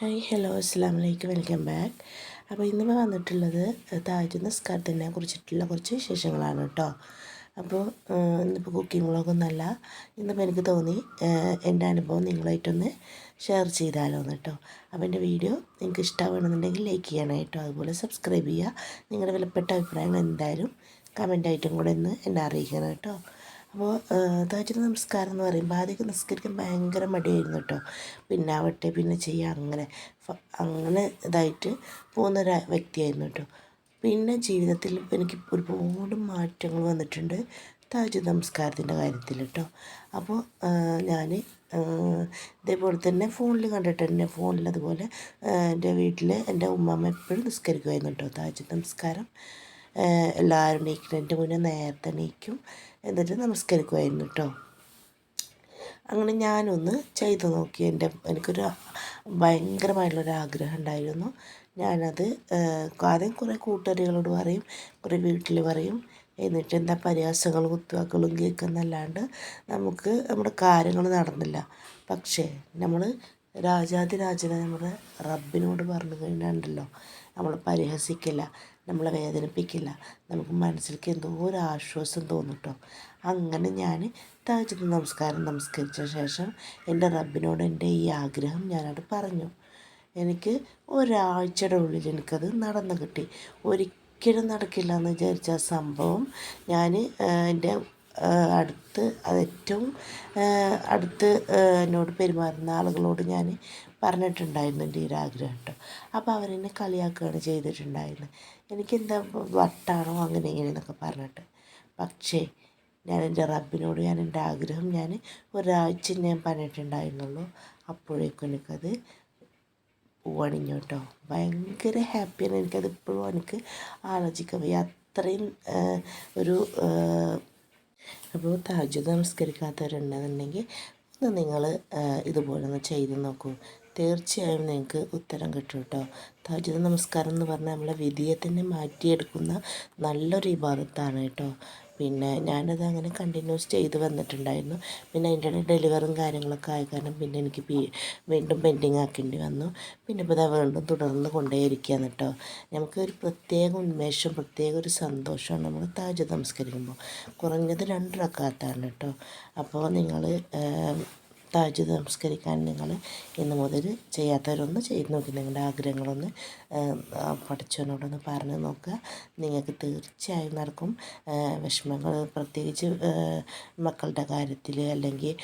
Hi hello അസ്സാം വലൈക്കും welcome back. അപ്പോൾ ഇന്നിപ്പോൾ വന്നിട്ടുള്ളത് താഴ്ത്തുന്ന സ്കർട്ടിനെ കുറിച്ചിട്ടുള്ള കുറച്ച് വിശേഷങ്ങളാണ് കേട്ടോ. അപ്പോൾ ഇന്നിപ്പോൾ കുക്കിംഗ് വ്ളോഗൊന്നുമല്ല ഇന്നിപ്പോൾ എനിക്ക് തോന്നി എന്റെ അനുഭവം നിങ്ങളായിട്ടൊന്ന് ഷെയർ ചെയ്താലോ എന്ന് കേട്ടോ. അപ്പോൾ എന്റെ വീഡിയോ നിങ്ങൾക്ക് ഇഷ്ടമാണെന്നുണ്ടെങ്കിൽ ലൈക്ക് ചെയ്യണം കേട്ടോ. അതുപോലെ സബ്സ്ക്രൈബ് ചെയ്യുക. നിങ്ങളുടെ വിലപ്പെട്ട അഭിപ്രായങ്ങൾ എന്തായാലും കമന്റായിട്ടും കൂടെ ഒന്ന് എന്നെ അറിയിക്കണം കേട്ടോ. അപ്പോൾ താജ് നമസ്കാരം എന്ന് പറയുമ്പോൾ ആദ്യമൊക്കെ നിസ്കരിക്കാൻ ഭയങ്കര മടിയായിരുന്നു കേട്ടോ. പിന്നെ ആവട്ടെ പിന്നെ ചെയ്യുക അങ്ങനെ. അങ്ങനെ ഇതായിട്ട് പോകുന്നൊരു വ്യക്തിയായിരുന്നു കേട്ടോ. പിന്നെ ജീവിതത്തിൽ എനിക്ക് ഒരുപാട് മാറ്റങ്ങൾ വന്നിട്ടുണ്ട് താജ് നമസ്കാരത്തിന്റെ കാര്യത്തിൽ കേട്ടോ. അപ്പോൾ ഞാൻ ഇതേപോലെ തന്നെ ഫോണിൽ കണ്ടിട്ട് തന്നെ ഫോണിൽ അതുപോലെ എന്റെ വീട്ടിൽ എന്റെ ഉമ്മമ്മ എപ്പോഴും നിസ്കരിക്കുമായിരുന്നു കേട്ടോ താജ് നമസ്കാരം എല്ലാവരും എണീക്കുന്നതിന്റെ മുന്നേ നേരത്തെ എണീക്കും എന്നിട്ട് നമസ്കരിക്കുമായിരുന്നു കേട്ടോ അങ്ങനെ ഞാനൊന്ന് ചെയ്തു നോക്കി. എന്റെ എനിക്കൊരു ഭയങ്കരമായിട്ടുള്ളൊരു ആഗ്രഹം ഉണ്ടായിരുന്നു. ഞാനത് ആദ്യം കുറേ കൂട്ടുകാരികളോട് പറയും കുറേ വീട്ടിൽ പറയും. എന്നിട്ട് എന്താ പരിഹാസങ്ങളും കുത്തുവാക്കുകളും കേൾക്കുന്നല്ലാണ്ട് നമുക്ക് നമ്മുടെ കാര്യങ്ങൾ നടന്നില്ല. പക്ഷേ നമ്മൾ രാജാതിരാജനെ നമ്മുടെ റബ്ബിനോട് പറഞ്ഞു കഴിഞ്ഞാണ്ടല്ലോ നമ്മൾ പരിഹസിക്കില്ല. നമ്മളെ വേദനിപ്പിക്കില്ല. നമുക്ക് മനസ്സിലേക്ക് എന്തോ ഒരു ആശ്വാസം തോന്നും കേട്ടോ അങ്ങനെ ഞാൻ താഴ്ച നമസ്കാരം നമസ്കരിച്ച ശേഷം എന്റെ റബ്ബിനോട് എന്റെ ഈ ആഗ്രഹം ഞാനത് പറഞ്ഞു. എനിക്ക് ഒരാഴ്ചയുടെ ഉള്ളിൽ എനിക്കത് നടന്നു കിട്ടി. ഒരിക്കലും നടക്കില്ല എന്ന് വിചാരിച്ച സംഭവം ഞാൻ എന്റെ അടുത്ത് അത് ഏറ്റവും അടുത്ത് എന്നോട് പെരുമാറുന്ന ആളുകളോട് ഞാൻ പറഞ്ഞിട്ടുണ്ടായിരുന്നു എന്റെ ഒരു ആഗ്രഹം കേട്ടോ. അപ്പോൾ അവരെന്നെ കളിയാക്കുകയാണ് ചെയ്തിട്ടുണ്ടായിരുന്നത് എനിക്കെന്താ വട്ടാണോ അങ്ങനെ ഇങ്ങനെയെന്നൊക്കെ പറഞ്ഞിട്ട്. പക്ഷേ ഞാൻ എന്റെ റബ്ബിനോട് ഞാൻ എന്റെ ആഗ്രഹം ഞാൻ ഒരാഴ്ച ഞാൻ പറഞ്ഞിട്ടുണ്ടായിരുന്നുള്ളൂ. അപ്പോഴേക്കും എനിക്കത് പൂവണിഞ്ഞു കേട്ടോ. ഭയങ്കര ഹാപ്പിയാണ്. എനിക്കത് ഇപ്പോഴും എനിക്ക് ആലോചിക്കാൻ വയ്യ. അത്രയും ഒരു അപ്പോൾ താജ് നമസ്കരിക്കാത്തവരുണ്ടെന്നുണ്ടെങ്കിൽ ഒന്ന് നിങ്ങൾ ഇതുപോലെ ഒന്ന് ചെയ്ത് നോക്കൂ. തീർച്ചയായും നിങ്ങൾക്ക് ഉത്തരം കിട്ടും കേട്ടോ. താജ് നമസ്കാരം എന്ന് പറഞ്ഞാൽ നമ്മളെ വിധിയെ തന്നെ മാറ്റിയെടുക്കുന്ന നല്ലൊരു വിഭാഗത്താണ് കേട്ടോ. പിന്നെ ഞാനത് അങ്ങനെ കണ്ടിന്യൂസ് ചെയ്ത് വന്നിട്ടുണ്ടായിരുന്നു. പിന്നെ അതിന്റെ ഇടയിൽ ഡെലിവറും കാര്യങ്ങളൊക്കെ ആയ കാരണം പിന്നെ എനിക്ക് വീണ്ടും പെൻഡിങ് ആക്കേണ്ടി വന്നു. പിന്നെ ഇപ്പോൾ ഇതാ വീണ്ടും തുടർന്ന് കൊണ്ടേയിരിക്കുകയാണ് കേട്ടോ. നമുക്ക് ഒരു പ്രത്യേക ഉന്മേഷം പ്രത്യേക ഒരു സന്തോഷമാണ് നമ്മൾ താജ് നമസ്കരിക്കുമ്പോൾ. കുറഞ്ഞത് രണ്ട് റക്കാത്താണ് കേട്ടോ. അപ്പോൾ നിങ്ങൾ താജ് നമസ്കരിക്കാൻ നിങ്ങൾ ഇന്ന് മുതൽ ചെയ്യാത്തവരൊന്ന് ചെയ്ത് നോക്കി. നിങ്ങളുടെ ആഗ്രഹങ്ങളൊന്ന് പഠിച്ചവനോടൊന്ന് പറഞ്ഞു നോക്കുക. നിങ്ങൾക്ക് തീർച്ചയായും നടക്കും. വിഷമങ്ങൾ പ്രത്യേകിച്ച് മക്കളുടെ കാര്യത്തിൽ അല്ലെങ്കിൽ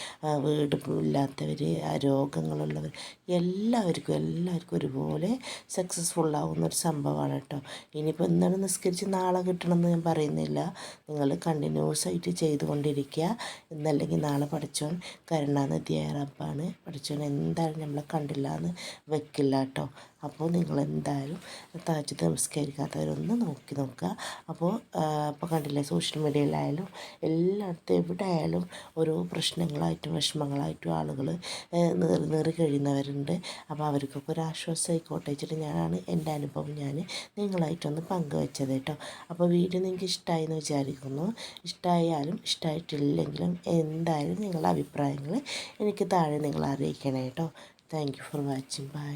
വീട് ഇല്ലാത്തവർ രോഗങ്ങളുള്ളവർ എല്ലാവർക്കും എല്ലാവർക്കും ഒരുപോലെ സക്സസ്ഫുൾ ആവുന്ന ഒരു സംഭവമാണ് കേട്ടോ. ഇനിയിപ്പോൾ ഇന്നലെ നിസ്കരിച്ച് നാളെ കിട്ടണമെന്ന് ഞാൻ പറയുന്നില്ല. നിങ്ങൾ കണ്ടിന്യൂസ് ആയിട്ട് ചെയ്തുകൊണ്ടിരിക്കുക. ഇന്നല്ലെങ്കിൽ നാളെ പഠിച്ചോൻ കരുണാനിധി റബ്ബാണ് പഠിച്ചവൻ എന്തായാലും നമ്മളെ കണ്ടില്ല എന്ന് വെക്കില്ല കേട്ടോ അപ്പോൾ നിങ്ങൾ എന്തായാലും താജ് നമസ്കരിക്കാത്തവരൊന്ന് നോക്കി നോക്കുക. അപ്പോൾ അപ്പോൾ കണ്ടില്ലേ സോഷ്യൽ മീഡിയയിലായാലും എല്ലായിടത്തും എവിടെ ആയാലും ഓരോ പ്രശ്നങ്ങളായിട്ടും വിഷമങ്ങളായിട്ടും ആളുകൾ നേറി നേറി കഴിയുന്നവരുണ്ട്. അപ്പോൾ അവർക്കൊക്കെ ഒരു ആശ്വാസമായിക്കോട്ടെ വെച്ചിട്ട് ഞാനാണ് എന്റെ അനുഭവം ഞാൻ നിങ്ങളായിട്ടൊന്ന് പങ്കുവെച്ചത് കേട്ടോ. അപ്പോൾ വീഡിയോ നിങ്ങൾക്ക് ഇഷ്ടമായി എന്ന് വിചാരിക്കുന്നു. ഇഷ്ടമായാലും ഇഷ്ടമായിട്ടില്ലെങ്കിലും എന്തായാലും നിങ്ങളുടെ അഭിപ്രായങ്ങൾ എനിക്ക് താഴെ നിങ്ങൾ അറിയിക്കണേ കേട്ടോ thank you for watching bye